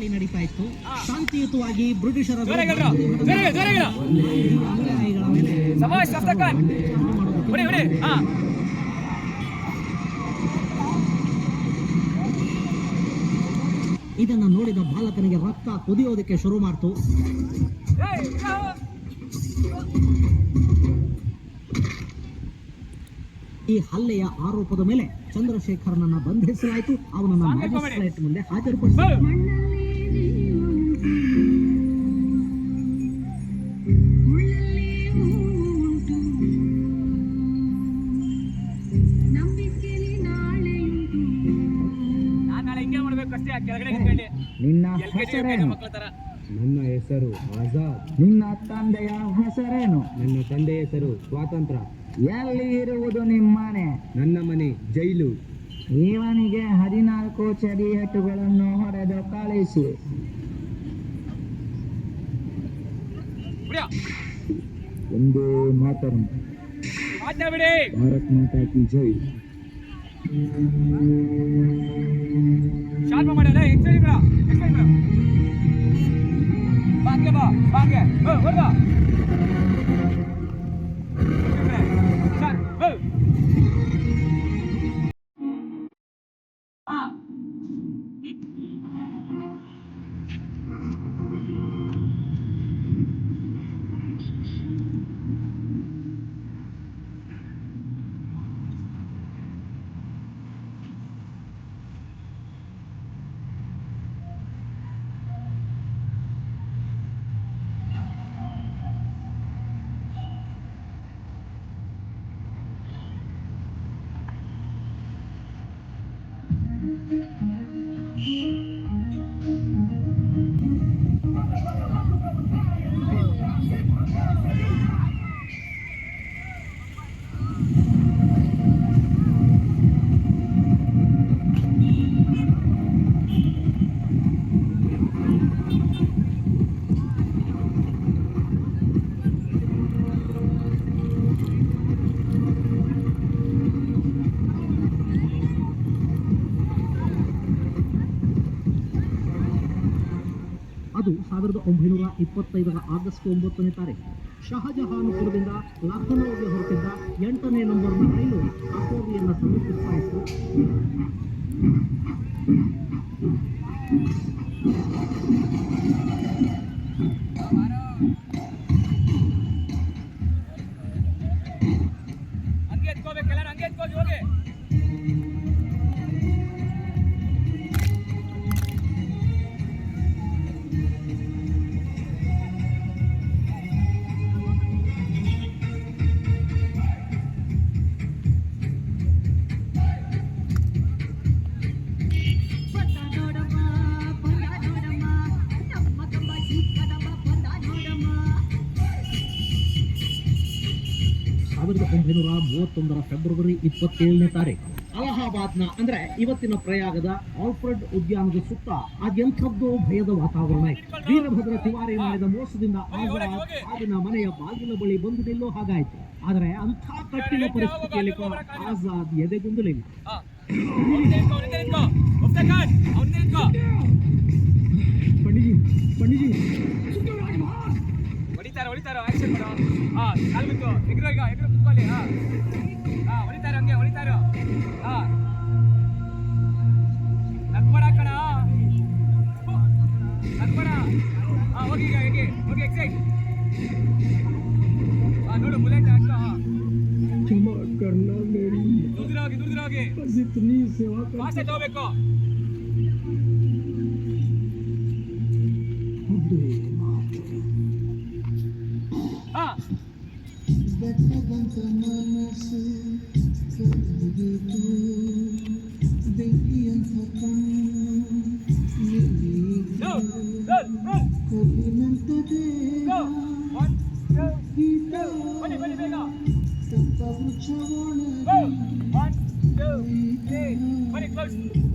ಚಳವಳಿ ನಡೀತಾ ಇತ್ತು. ಶಾಂತಿಯುತವಾಗಿ ಬ್ರಿಟಿಷರ ಇದನ್ನು ನೋಡಿದ ಬಾಲಕನಿಗೆ ರಕ್ತ ಕುದಿಯೋದಕ್ಕೆ ಶುರು ಮಾಡ್ತು. ಈ ಹಲ್ಲೆಯ ಆರೋಪದ ಮೇಲೆ ಚಂದ್ರಶೇಖರನನ್ನ ಬಂಧಿಸಲಾಯಿತು. ಅವನನ್ನ. ಮ್ಯಾಜಿಸ್ಟ್ರೇಟ್ ಮುಂದೆ ಹಾಜರುಪಡಿಸಲಾಯಿತು ನಿನ್ನ ಹೆಸರೇನು? ಮಕ್ಕಳ ತರ. ನನ್ನ ಹೆಸರು ಆಜಾದ್. ನಿನ್ನ ತಂದೆಯ ಹೆಸರೇನು? ನನ್ನ ತಂದೆ ಹೆಸರು ಸ್ವಾತಂತ್ರ್ಯ ಎಲ್ಲಿ ಇರುವುದು ನಿಮ್ಮನೆ? ನನ್ನ ಮನೆ ಜೈಲು. ಇವನಿಗೆ ಹದಿನಾಲ್ಕು ಚಡಿಯೇಟುಗಳನ್ನು ಹೊಡೆದು ಕಳಿಸಿ. ಒಂದೇ ಮಾತರಂ. ಭಾರತ್ ಮಾತಾ ಕಿ ಜೈ. ಶಾರ್ಪ ಮಾಡ್ಯಾರ ಎಕ್ಸೈಡ್ ಬಿಡ ಎಕ್ಸೈಡ್ ಬಿಡ ಬಾ ಹಂಗೆ ಬಾ ಬಾ ಹಂಗೆ ಹೋ ಬಾ Mm-hmm. ಅದು ಸಾವಿರದ ಒಂಬೈನೂರ ಇಪ್ಪತ್ತೈದರ ಆಗಸ್ಟ್ ಒಂಬತ್ತನೇ ತಾರೀಕು ಶಹಜಹಾನ್ಪುರದಿಂದ ಲಖನೌಗೆ ಹೊರಟಿದ್ದ ಎಂಟನೇ ನಂಬರ್ನ ರೈಲು ಅಕೋವಿಯನ್ನು ಸಮೀಪಿಸ್ತಾ ಇತ್ತು. ಸಾವಿರದ ಒಂಬೈನೂರ ಮೂವತ್ತೊಂದರ ಫೆಬ್ರವರಿ ಇಪ್ಪತ್ತೇಳನೇ ತಾರೀಕು. ಅಲಹಾಬಾದ್ನ, ಅಂದ್ರೆ ಇವತ್ತಿನ ಪ್ರಯಾಗದ ಆಲ್ಫ್ರೆಡ್ ಉದ್ಯಾನದ ಸುತ್ತ ಅದೆಂಥದ್ದು ಭಯದ ವಾತಾವರಣ ಇತ್ತು ವೀರಭದ್ರ ತಿವಾರಿ ಮಾಡಿದ ಮೋಸದಿಂದ ಆಜಾದ್ ಆಗಿನ ಮನೆಯ ಬಾಗಿಲ ಬಳಿ ಬಂದು ನಿಲ್ಲೋ ಹಾಗಾಯ್ತು. ಆದರೆ ಅಂಥ ಕಟ್ಟಿನ ಪರಿಸ್ಥಿತಿಯಲ್ಲಿ ಆಜಾದ್ ಎದೆಗುಂದಲಿಲ್ಲ. ಮಾಡು ಹಾ ಕಾಲ್ ಬಿತ್ತು ಎಗ್ರು ಈಗ ಎಗ್ರು ಕುತ್ಕೊಳ್ಳಿ ಹಾ ಹಾ ಹೊಡಿತಾರ ಹಂಗೆ ಹೊಡಿತಾರ ಹಾ ನಗ್ಬೇಡ ಕಣ ನಗ್ಬೇಡ ಹಾ ಹೋಗಿ ಈಗ ಹೇಗೆ ಹೋಗಿ ಎಕ್ಸೈಟ್ ಹಾ ನೋಡು ಬುಲೆಟ್ ಹಾಕ್ತಾ ಹಾ ಕ್ಷಮಾ ಕರ್ನಾ ಮೇರಿ ದುರ್ದಿರ ಹೋಗಿ ದುರ್ದಿರ ಹೋಗಿ ಬಸ್ ಇತ್ನಿ ಸೇವಾ ಕರ್ ಭಾಷೆ Pagkakanta manasin Pagdito Dengan hatang Niligo close